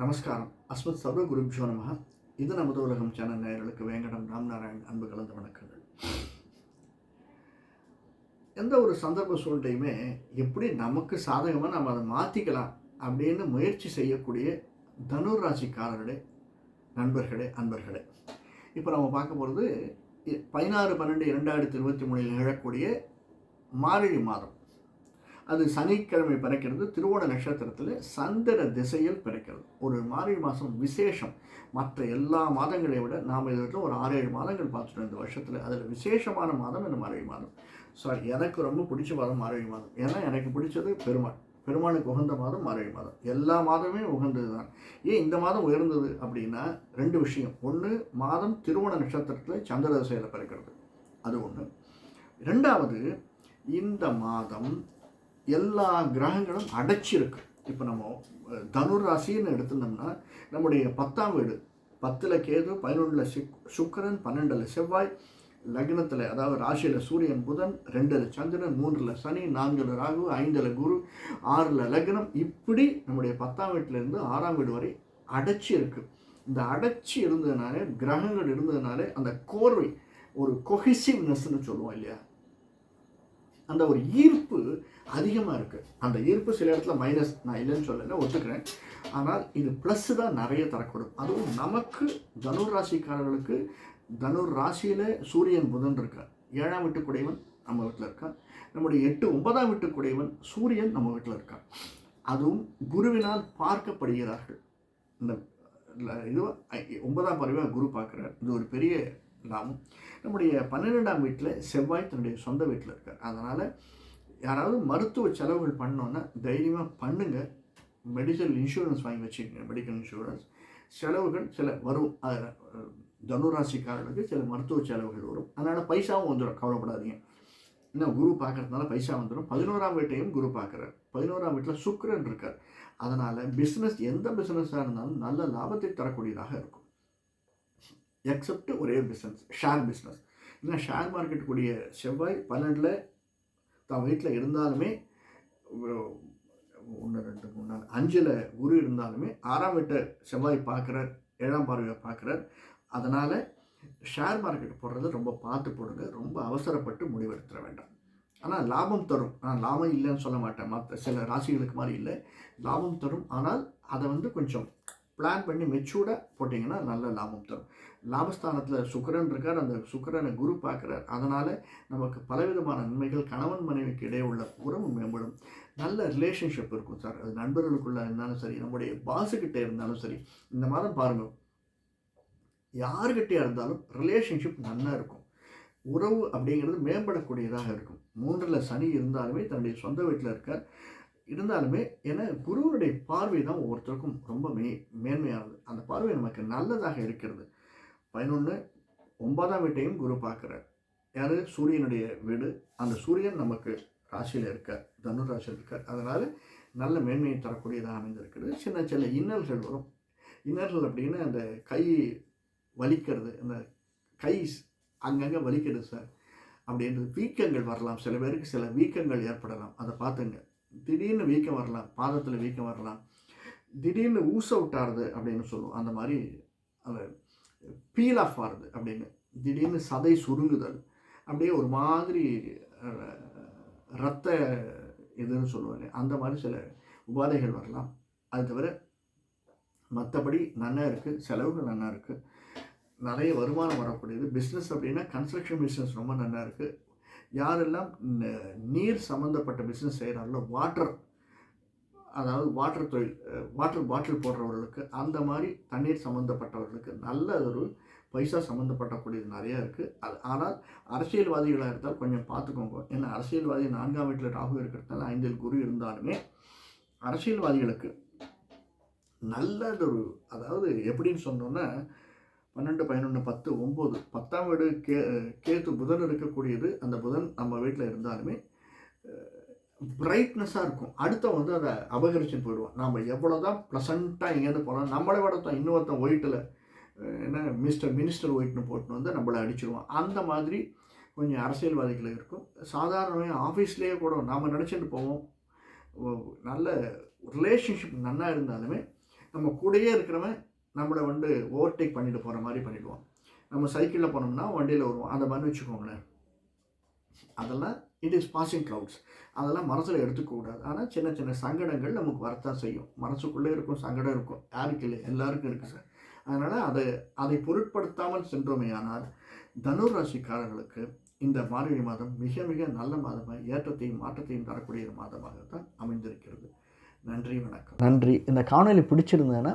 நமஸ்காரம். அஸ்மத் சர்வ குருபிஷோ நமக இது நமது உலகம் சேனல் நேயர்களுக்கு வேங்கடம் ராம்நாராயண் அன்பு கலந்த வணக்கங்கள். எந்த ஒரு சந்தர்ப்ப சூழ்நிலையுமே எப்படி நமக்கு சாதகமாக நம்ம அதை மாற்றிக்கலாம் அப்படின்னு முயற்சி செய்யக்கூடிய தனுராசிக்காரர்களே நண்பர்களே அன்பர்களே. இப்போ நம்ம பார்க்க போகிறது பதினாறு பன்னெண்டு இரண்டாயிரத்தி இருபத்தி மூணில் நிகழக்கூடிய மாரழி மாதம். அது சனிக்கிழமை பிறக்கிறது திருவோண நட்சத்திரத்தில் சந்திர திசையில் பிறக்கிறது. ஒரு மார்கழி மாதம் விசேஷம். மற்ற எல்லா மாதங்களை விட நாம் இதில் ஒரு ஆறு ஏழு மாதங்கள் பார்த்துட்டோம் இந்த வருஷத்தில். அதில் விசேஷமான மாதம் இந்த மார்கழி மாதம். சாரி எனக்கு ரொம்ப பிடிச்ச மாதம் மார்கழி மாதம். ஏன்னா எனக்கு பிடிச்சது பெருமாள். பெருமாளுக்கு உகந்த மாதம் மார்கழி மாதம். எல்லா மாதமே உகந்தது தான் ஏன் இந்த மாதம் உயர்ந்தது அப்படின்னா ரெண்டு விஷயம். ஒன்று மாதம் திருவோண நட்சத்திரத்தில் சந்திர திசையில் பிறக்கிறது. அது ஒன்று ரெண்டாவது இந்த மாதம் எல்லா கிரகங்களும் அடைச்சிருக்கு. இப்போ நம்ம அஹ், தனுர் ராசின்னு எடுத்துனோம்னா நம்முடைய பத்தாம் வீடு. பத்தில் கேது பதினொன்றில் சிக் சுக்கிரன் பன்னெண்டில் செவ்வாய் லக்னத்தில் அதாவது ராசியில் சூரியன் புதன் ரெண்டில் சந்திரன் மூன்றில் சனி நான்கில் ராகு ஐந்தில் குரு ஆறில் லக்னம். இப்படி நம்முடைய பத்தாம் வீட்டிலேருந்து ஆறாம் வீடு வரை அடைச்சி இருக்குது இந்த அடைச்சி இருந்ததுனாலே கிரகங்கள் இருந்ததுனாலே அந்த கோர்வை ஒரு கொஹிசிவ்னஸ்ன்னு சொல்லுவோம் இல்லையா? அந்த ஒரு ஈர்ப்பு அதிகமாக இருக்குது அந்த ஈர்ப்பு சில இடத்துல மைனஸ் நான் இல்லைன்னு சொல்லலை ஒத்துக்கிறேன். ஆனால் இது ப்ளஸ் தான் நிறைய தரக்கூடும். அதுவும் நமக்கு தனுர் ராசிக்காரர்களுக்கு தனுர் ராசியில் சூரியன் புதன் இருக்கார். ஏழாம் வீட்டுக்குடையவன் நம்ம வீட்டில் இருக்கான். நம்முடைய எட்டு ஒன்பதாம் வீட்டுக்குடையவன் சூரியன் நம்ம வீட்டில் இருக்கான். அதுவும் குருவினால் பார்க்கப்படுகிறார்கள். இந்த இதுவாக இது ஒன்பதாம் பறவை குரு பார்க்குறார். இது ஒரு பெரிய லாபம் நம்முடைய பன்னிரெண்டாம் வீட்டில் செவ்வாய் தன்னுடைய சொந்த வீட்டில் இருக்கார். அதனால் யாராவது மருத்துவ செலவுகள் பண்ணோன்னா தைரியமாக பண்ணுங்க. மெடிக்கல் இன்சூரன்ஸ் வாங்கி வச்சுக்கோங்க. மெடிக்கல் இன்சூரன்ஸ் செலவுகள் சில வரும். அதில் தனுராசிக்காரர்களுக்கு சில மருத்துவ செலவுகள் வரும். அதனால் பைசாவும் வந்துடும் கவலைப்படாதீங்க. இன்னும் குரு பார்க்கறதுனால பைசா வந்துடும் பதினோராம் வீட்டையும் குரு பார்க்குறார். பதினோராம் வீட்டில் சுக்கரன் இருக்கார். அதனால் பிஸ்னஸ் எந்த பிஸ்னஸாக இருந்தாலும் நல்ல லாபத்தை தரக்கூடியதாக இருக்கும். எக்ஸப்ட் ஒரே பிஸ்னஸ் ஷேர் பிஸ்னஸ் ஏன்னா ஷேர் மார்க்கெட் கூடிய செவ்வாய் பன்னெண்டில் தான் வீட்டில் இருந்தாலுமே ஒன்று ரெண்டு மூணு நாலு அஞ்சில் குரு இருந்தாலுமே ஆறாம் வீட்டை செவ்வாய் பார்க்குறார் ஏழாம் பார்வையை பார்க்குறார். அதனால் ஷேர் மார்க்கெட் போடுறது ரொம்ப பார்த்து போடுங்க ரொம்ப அவசரப்பட்டு முடிவெடுத்துட வேண்டாம். ஆனால் லாபம் தரும். ஆனால் லாபம் இல்லைன்னு சொல்ல மாட்டேன். மற்ற சில ராசிகளுக்கு மாதிரி இல்லை. லாபம் தரும். ஆனால் அதை வந்து கொஞ்சம் பிளான் பண்ணி மெச்சூர்டாக போட்டிங்கன்னா நல்ல லாபம் தரும். லாபஸ்தானத்தில் சுக்கரன் இருக்கார் அந்த சுக்கரனை குரு பார்க்குறார். அதனால் நமக்கு பலவிதமான நன்மைகள் கணவன் மனைவிக்கு இடையே உள்ள உறவு மேம்படும். நல்ல ரிலேஷன்ஷிப் இருக்கும் சார். அது நண்பர்களுக்குள்ளே இருந்தாலும் சரி நம்முடைய பாசுக்கிட்டே இருந்தாலும் சரி இந்த மாதம் பாருங்கள் யாருக்கிட்டே இருந்தாலும் ரிலேஷன்ஷிப் நல்லா இருக்கும். உறவு அப்படிங்கிறது மேம்படக்கூடியதாக இருக்கும். மூன்றில் சனி இருந்தாலுமே தன்னுடைய சொந்த வீட்டில் இருக்கார். இருந்தாலுமே ஏன்னா குருவுடைய பார்வை தான் ஒவ்வொருத்தருக்கும் ரொம்ப மே மேன்மையானது. அந்த பார்வை நமக்கு நல்லதாக இருக்கிறது. பதினொன்று ஒன்பதாம் வீட்டையும் குரு பார்க்குறார். யார்? சூரியனுடைய வீடு. அந்த சூரியன் நமக்கு ராசியில் இருக்கார். தனுர் ராசியில் இருக்கார். அதனால் நல்ல மேன்மையை தரக்கூடியதாக அமைந்திருக்கிறது. சின்ன சின்ன இன்னல்கள் வரும். இன்னல்கள் அப்படின்னா அந்த கை வலிக்கிறது. அந்த கை அங்கங்கே வலிக்கிறது சார். அப்படின்றது வீக்கங்கள் வரலாம். சில பேருக்கு சில வீக்கங்கள் ஏற்படலாம். அதை பார்த்துங்க. திடீர்னு வீக்கம் வரலாம் பாதத்தில் வீக்கம் வரலாம். திடீர்னு ஊச விட்டாருது அப்படின்னு சொல்லுவோம். அந்த மாதிரி அந்த பீல் ஆஃப் ஆகுது அப்படின்னு. திடீர்னு சதை சுருங்குதல். அப்படியே ஒரு மாதிரி ரத்த இதுன்னு சொல்லுவாங்க அந்த மாதிரி சில உபாதைகள் வரலாம். அது தவிர மற்றபடி நல்லா இருக்குது செலவுகள் நல்லா இருக்குது நிறைய வருமானம் வரக்கூடியது. பிஸ்னஸ் அப்படின்னா கன்ஸ்ட்ரக்ஷன் பிஸ்னஸ் ரொம்ப நல்லா இருக்குது யாரெல்லாம் நீர் சம்மந்தப்பட்ட பிஸ்னஸ் செய்கிறாங்களோ வாட்டர் அதாவது வாட்டர் தொழில் வாட்டர் பாட்டில் போடுறவர்களுக்கு அந்த மாதிரி தண்ணீர் சம்மந்தப்பட்டவர்களுக்கு நல்ல ஒரு பைசா சம்மந்தப்பட்டக்கூடியது நிறையா இருக்குது அது ஆனால் அரசியல்வாதிகளாக இருந்தால் கொஞ்சம் பார்த்துக்கோங்க. ஏன்னா அரசியல்வாதி நான்காம் வீட்டில் ராகு இருக்கிறதுனால ஐந்தில் குரு இருந்தாலுமே அரசியல்வாதிகளுக்கு நல்லதொரு அதாவது எப்படின்னு சொன்னோன்னா பன்னெண்டு பதினொன்று பத்து ஒம்பது பத்தாம் வீடு கே கேத்து புதன் இருக்கக்கூடியது அந்த புதன் நம்ம வீட்டில் இருந்தாலுமே பிரைட்னஸாக இருக்கும். அடுத்தவன் வந்து அதை அபகரிச்சு போயிடுவான். நம்ம எவ்வளோ தான் ப்ளசண்ட்டாக எங்கேருந்து போகலாம் நம்மளை விட தான் இன்னொருத்தன் ஒயிட்டில் என்ன மிஸ்டர் மினிஸ்டர் ஒயிட்னு போட்டுன்னு வந்து நம்மளை அடிச்சிடுவான் அந்த மாதிரி கொஞ்சம் அரசியல்வாதிகள் இருக்கும். சாதாரணமாக ஆஃபீஸ்லேயே கூட நாம் நினச்சிட்டு போவோம். நல்ல ரிலேஷன்ஷிப் நல்லா இருந்தாலுமே நம்ம கூடயே இருக்கிறவன் நம்மளை வந்து ஓவர்டேக் பண்ணிட்டு போகிற மாதிரி பண்ணிவிடுவோம் நம்ம சைக்கிளில் போனோம்னா வண்டியில் வருவோம். அந்த மாதிரி வச்சுக்கோங்களேன். அதெல்லாம் இட் இஸ் பாசிங் க்ளவுட்ஸ் அதெல்லாம் மனசில் எடுத்துக்கக்கூடாது ஆனால் சின்ன சின்ன சங்கடங்கள் நமக்கு வரத்தான் செய்யும். மனசுக்குள்ளே இருக்கும் சங்கடம் இருக்கும். யாருக்கு இல்லை? எல்லாருக்கும் இருக்குது சார் அதனால் அதை அதை பொருட்படுத்தாமல் சென்றோமையானால் ஆனால் தனுர் ராசிக்காரர்களுக்கு இந்த மார்கழி மாதம் மிக மிக நல்ல மாதமாக ஏற்றத்தையும் மாற்றத்தையும் தரக்கூடிய மாதமாக தான் அமைந்திருக்கிறது. நன்றி வணக்கம். நன்றி. இந்த காணொலி பிடிச்சிருந்தேன்னா